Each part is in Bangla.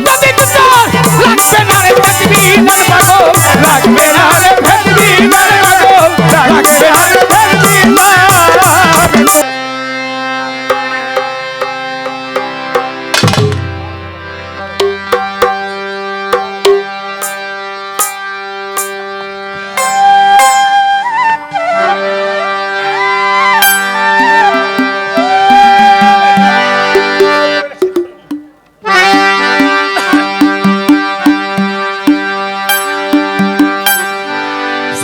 Nobody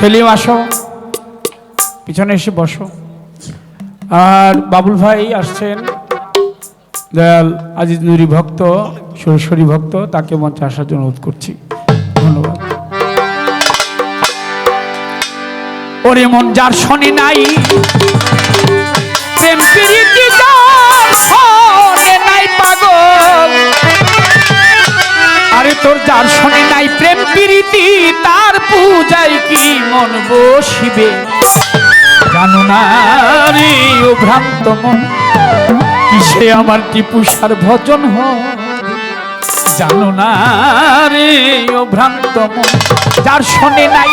সেলিম আসো। পিছনে এসে বসো। আর বাবুল ভাই আসছেন। দয়াল আজিজ নুরি ভক্ত সরস্বরী ভক্ত, তাকে মঞ্চে আসার জন্য অনুরোধ করছি। ধন্যবাদ। ওরে মন যার শনি নাই, প্রেম প্রীতি যার শনি নাই পাগল। আর তোর যার শুনে নাই প্রেম প্রীতি, তার পূজায় কি মন বসিবে? জানো না রে ও ভ্রান্ত মন, কিসে আমার টিপুষার ভজন হ জানো না রে ও ভ্রান্ত মন যার শুনে নাই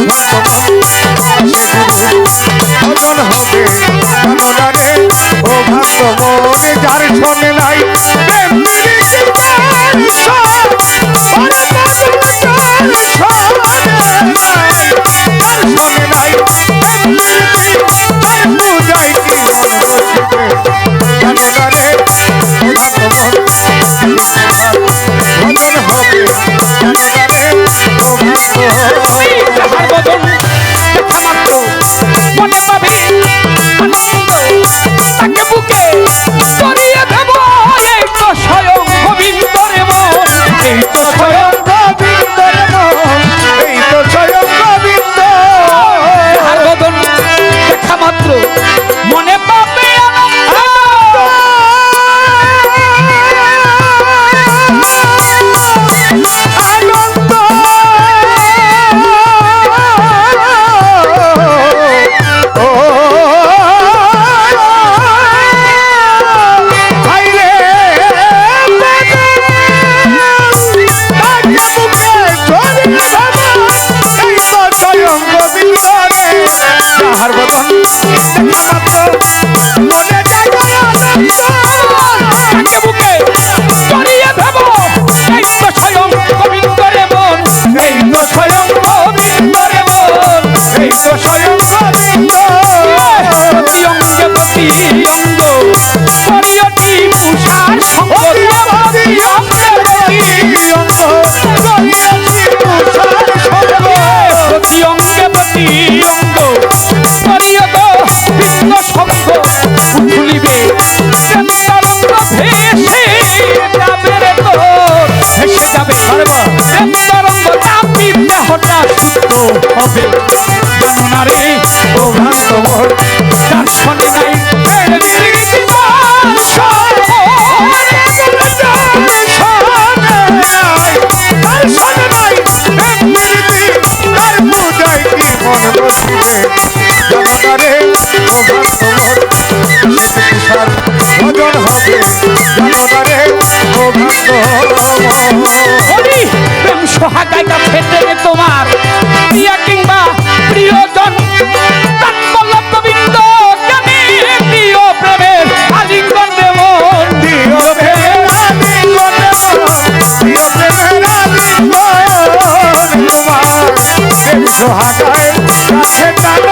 লোহা গায়ে কাছে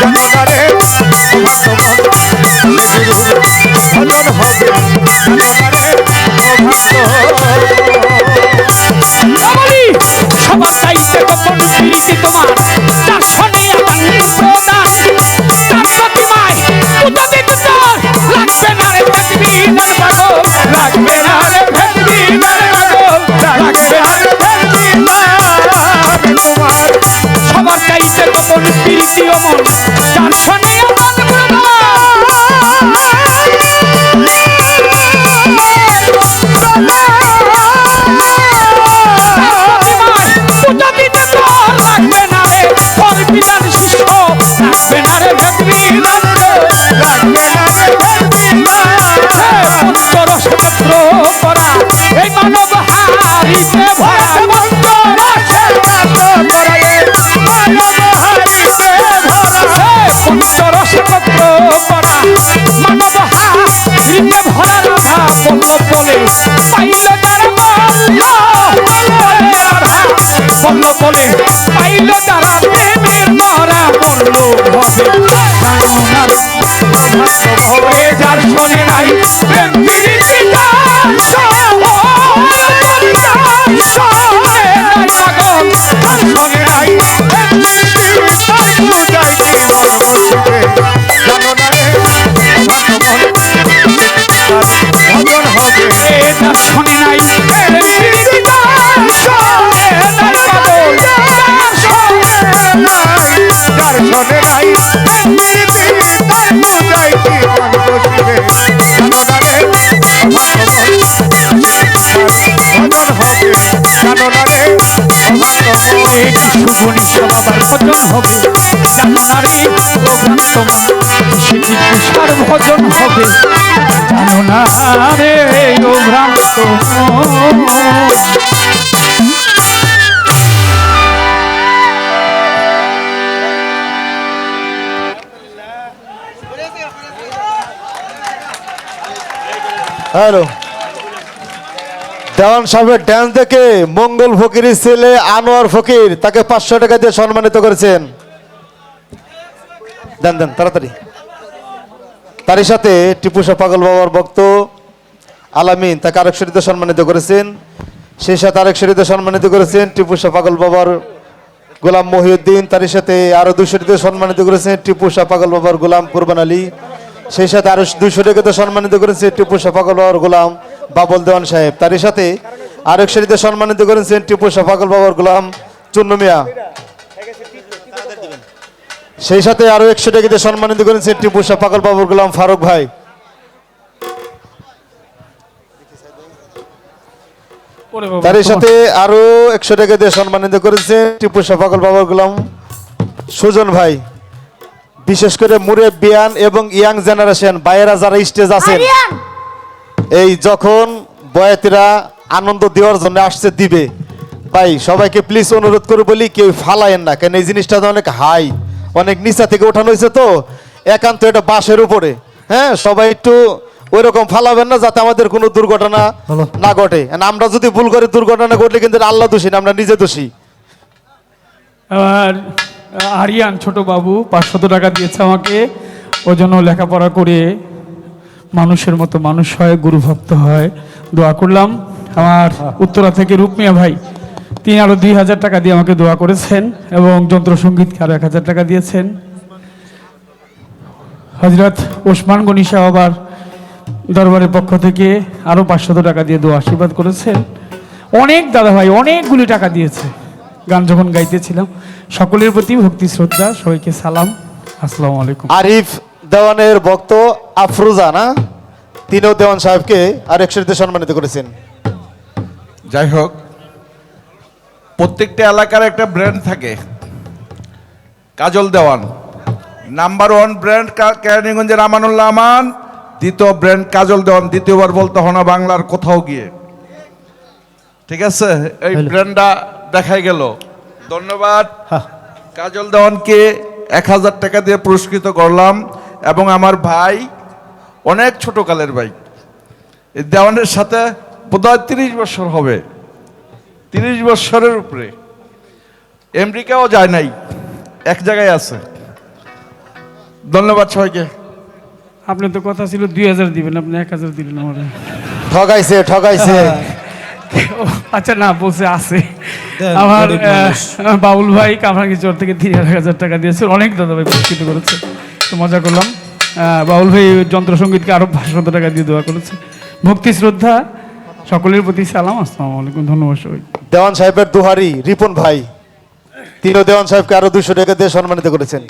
হবে ভজন হবে। জানো না রে ভ্রান্ত সেটি ভজন হবে। জানো না রে হ্যালো। দেওয়ান সাহেবের ড্যান্স দেখে মঙ্গল ফকিরের ছেলে আনোয়ার ফকির তাকে পাঁচশো টাকা দিয়ে সম্মানিত করেছেন। দেন দেন, তাড়াতাড়ি। তারই সাথে টিপু পাগল বাবার ভক্ত আলামিন তাকে আরেকশো দিয়ে সম্মানিত করেছেন। সেই সাথে আরেকশো দিয়ে সম্মানিত করেছেন টিপু পাগল বাবার গোলাম মহিউদ্দিন, তারই সাথে আরও দুশো দিয়ে সম্মানিত করেছেন টিপু শাহ পাগল বাবার গোলাম কুরবান আলী। সেই সাথে আরও দুশো টাকাতে সম্মানিত করেছে টিপু শাহ পাগল বাবার গোলাম বাবল দেওয়ান সাহেব। তারই সাথে আরেক শ্রেণীতে সম্মানিত করেছেন টিপু পাগল বাবার গোলাম চুন্নু মিয়া। সেই সাথে আরও একশো টাকাতে সম্মানিত করেছেন টিপু পাগল বাবার গোলাম ফারুক ভাই। বাবা, তারই সাথে আরও একশো টাকা দিয়ে সম্মানিত করেছে টিপু সাফাকল বাবার গোলাম সুজন ভাই। বিশেষ করে মুরে বিয়ান এবং ইয়াং জেনারেশন বাইরা যারা স্টেজ আছেন। এই যখন বয়াতিরা আনন্দ দেওয়ার জন্য আসছে দিবে। ভাই সবাইকে প্লিজ অনুরোধ করে বলি কেউ ফালায়েন না। কেন এই জিনিসটা তো অনেক হাই অনেক নিচা থেকে ওঠানো হয়েছে তো একান্ত এটা বাসের উপরে। হ্যাঁ সবাই একটু ওই রকম ফালাবেন না যাতে আমাদের কোনো দুর্ঘটনা না ঘটে। আমরা যদি ভুল করে দুর্ঘটনা ঘটলে কিন্তু আল্লাহ দোষী না আমরা নিজে দোষী। আর আরিয়ান ছোট বাবু পাঁচশত টাকা দিয়েছে আমাকে। ওই জন্য লেখাপড়া করে মানুষের মতো মানুষ হয় গুরুভক্ত হয়। দোয়া করলাম। আমার উত্তরা থেকে রূপমিয়া ভাই তিনি আরও দুই হাজার টাকা দিয়ে আমাকে দোয়া করেছেন এবং যন্ত্রসঙ্গীতকে আরও এক হাজার টাকা দিয়েছেন। হজরত ওসমান গনি সাহ আবার দরবারের পক্ষ থেকে আরও পাঁচশত টাকা দিয়ে দোয়া আশীর্বাদ করেছেন। অনেক দাদা ভাই অনেকগুলি টাকা দিয়েছে। গান যখন গাইতেছিলাম সকলের প্রতি ভক্তি শ্রদ্ধা সবাইকে সালাম। আসসালামু আলাইকুম। আরিফ দেওয়ানের ভক্ত আফরোজা না? তিনিও দেওয়ান সাহেবকে আর একশো দিয়ে সম্মানিত করেছেন। যাই হোক প্রত্যেকটা এলাকার একটা ব্র্যান্ড থাকে Kajal Dewan. Number one brand কেরানীগঞ্জের আমানুল্লাহ আমান দ্বিতীয় ব্র্যান্ড কাজল দেওয়ান দ্বিতীয়বার বলতে হয় না বাংলার কোথাও গিয়ে। ঠিক আছে? এই ব্র্যান্ডটা দেখাই গেল। ধন্যবাদ। কাজল দেওয়ানকে এক হাজার টাকা দিয়ে পুরস্কৃত করলাম। এবং আমার ভাই অনেক ছোটকালের ভাই। এই দেওয়ানের সাথে বোধহয় তিরিশ বছর হবে। তিরিশ বছরের উপরে। আমেরিকাও যায় নাই। এক জায়গায় আছে। ধন্যবাদ সবাইকে। আপনার তো কথা ছিল দুই হাজার দিবেন আপনি এক হাজার দিলেন আমার। ঠগাইছে ঠগাইছে। আচ্ছা না বলছে আছে। আমার। বাবুল ভাই কামরাঙ্গি চর থেকে তিন হাজার টাকা দিয়েছে। অনেক দাদা ভাই পুরস্কৃত করেছে। তো মজা করলাম। বাউল ভাই যন্ত্রসঙ্গীতকে আরও পাঁচশত টাকা দিয়ে দেওয়া করেছে। ভক্তি, শ্রদ্ধা, সকলের প্রতি সালাম, আসসালামু আলাইকুম, ধন্যবাদ সবাই দেওয়ান সাহেবের দুহারি, রিপন ভাই, তিনিও দেওয়ান সাহেবকে আরও দুশো টাকা দিয়ে সম্মানিত করেছেন।